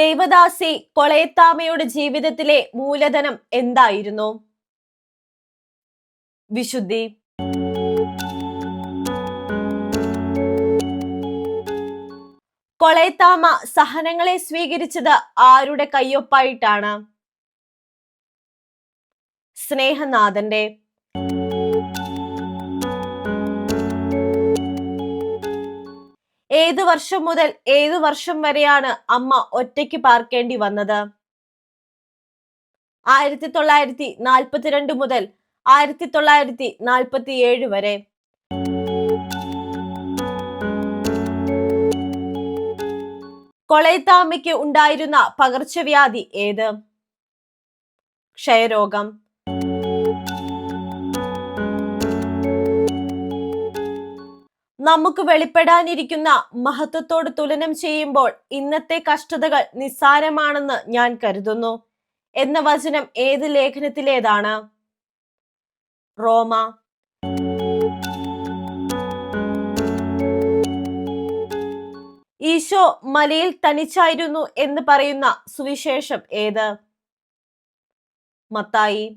ദേവദാസി കൊളയത്താമയുടെ ജീവിതത്തിലെ മൂലധനം എന്തായിരുന്നു? വിശുദ്ധി. കൊളയത്താമ സഹനങ്ങളെ സ്വീകരിച്ചത് ആരുടെ കയ്യൊപ്പായിട്ടാണ്? സ്നേഹനാഥന്റെ. ഏതു വർഷം മുതൽ ഏതു വർഷം വരെയാണ് അമ്മ ഒറ്റയ്ക്ക് പാർക്കേണ്ടി വന്നത്? ആയിരത്തി തൊള്ളായിരത്തി നാൽപ്പത്തിരണ്ട് മുതൽ ആയിരത്തി തൊള്ളായിരത്തി നാൽപ്പത്തി ഏഴ് വരെ. കൊളയത്താമ്മയ്ക്ക് ഉണ്ടായിരുന്ന പകർച്ചവ്യാധി ഏത്? ക്ഷയരോഗം. നമുക്ക് വെളിപ്പെടാനിരിക്കുന്ന മഹത്വത്തോട് തുലനം ചെയ്യുമ്പോൾ ഇന്നത്തെ കഷ്ടതകൾ നിസ്സാരമാണെന്ന് ഞാൻ കരുതുന്നു. എന്ന വചനം ഏത് ലേഖനത്തിലേതാണ്? റോമ. ഈശോ മലയിൽ തനിച്ചായിരുന്നു എന്ന് പറയുന്ന സുവിശേഷം ഏത്? മത്തായി.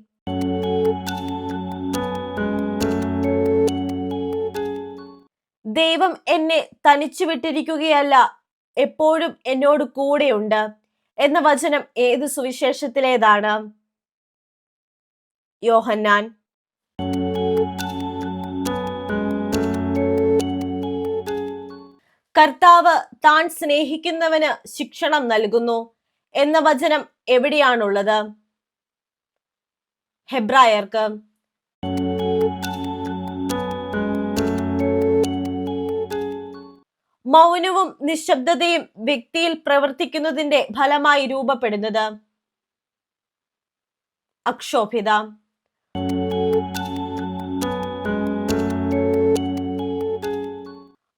ദൈവം എന്നെ തനിച്ചു വിട്ടിരിക്കുകയല്ല എപ്പോഴും എന്നോട് കൂടെയുണ്ട്. എന്ന വചനം ഏത് സുവിശേഷത്തിലേതാണ്? യോഹന്നാൻ. കർത്താവ് താൻ സ്നേഹിക്കുന്നവന് ശിക്ഷണം നൽകുന്നു എന്ന വചനം എവിടെയാണുള്ളത്? ഹെബ്രായർക്ക്. മൗനവും നിശബ്ദതയും വ്യക്തിയിൽ പ്രവർത്തിക്കുന്നതിന്റെ ഫലമായി രൂപപ്പെടുന്നത്. അക്ഷോഭ്യത.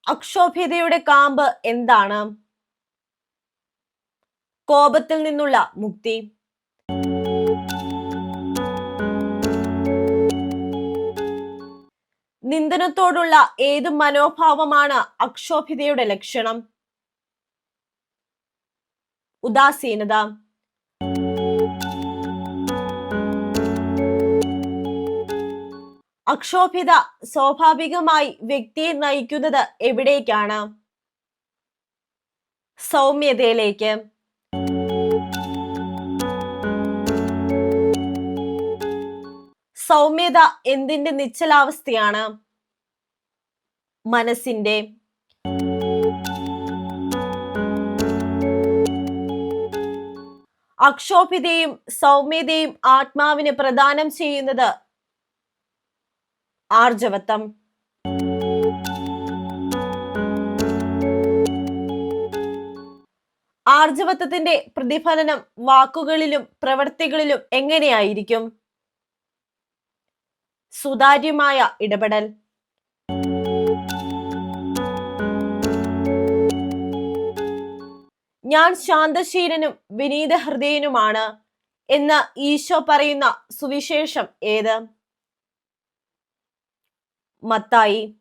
അക്ഷോഭ്യതയുടെ കാമ്പ് എന്താണ്? കോപത്തിൽ നിന്നുള്ള മുക്തി. നിന്ദനത്തോടുള്ള ഏത് മനോഭാവമാണ് അക്ഷോഭിതയുടെ ലക്ഷണം? ഉദാസീനത. അക്ഷോഭിത സ്വാഭാവികമായി വ്യക്തിയെ നയിക്കുന്നത് എവിടേക്കാണ്? സൗമ്യതയിലേക്ക്. സൗമ്യത എന്തിന്റെ നിശ്ചലാവസ്ഥയാണ്? മനസ്സിന്റെ. അക്ഷോഭ്യതയും സൗമ്യതയും ആത്മാവിന് പ്രദാനം ചെയ്യുന്നത് ആർജവത്വം. ആർജവത്വത്തിന്റെ പ്രതിഫലനം വാക്കുകളിലും പ്രവൃത്തികളിലും എങ്ങനെയായിരിക്കും? സുതാര്യമായ ഇടപെടൽ. ഞാൻ ശാന്തശീലനും വിനീത ഹൃദയനുമാണ് എന്ന് ഈശോ പറയുന്ന സുവിശേഷം ഏത്? മത്തായി.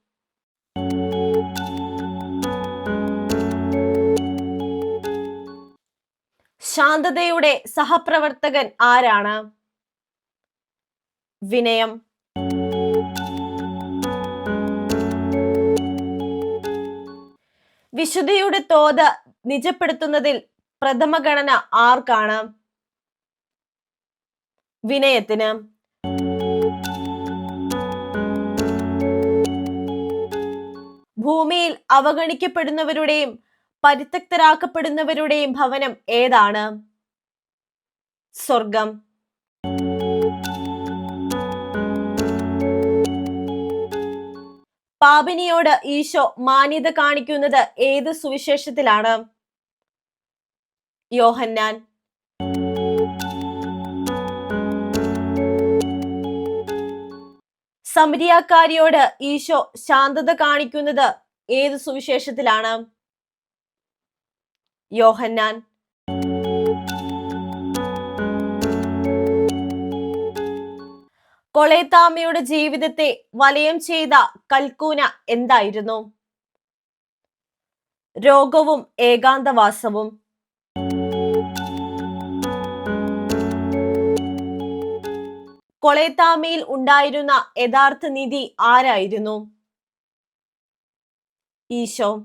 ശാന്തതയുടെ സഹപ്രവർത്തകൻ ആരാണ്? വിനയം. വിശുദ്ധിയുടെ തോത് നിജപ്പെടുത്തുന്നതിൽ പ്രഥമഗണന ആർക്കാണ്? വിനയത്തിന്. ഭൂമിയിൽ അവഗണിക്കപ്പെടുന്നവരുടെയും പരിത്യക്തരാക്കപ്പെടുന്നവരുടെയും ഭവനം ഏതാണ്? സ്വർഗം പാപിനിയോട് ഈശോ മാന്യത കാണിക്കുന്നത് ഏത് സുവിശേഷത്തിലാണ്? യോഹന്നാൻ. സമരിയാക്കാരിയോട് ഈശോ ശാന്തത കാണിക്കുന്നത് ഏത് സുവിശേഷത്തിലാണ്? യോഹന്നാൻ. കൊളേത്താമ്മയുടെ ജീവിതത്തെ വലയം ചെയ്ത കൽക്കൂന എന്തായിരുന്നു? രോഗവും ഏകാന്തവാസവും. കൊളേത്താമയിൽ ഉണ്ടായിരുന്ന യഥാർത്ഥ നിധി ആരായിരുന്നു? ഈശോ.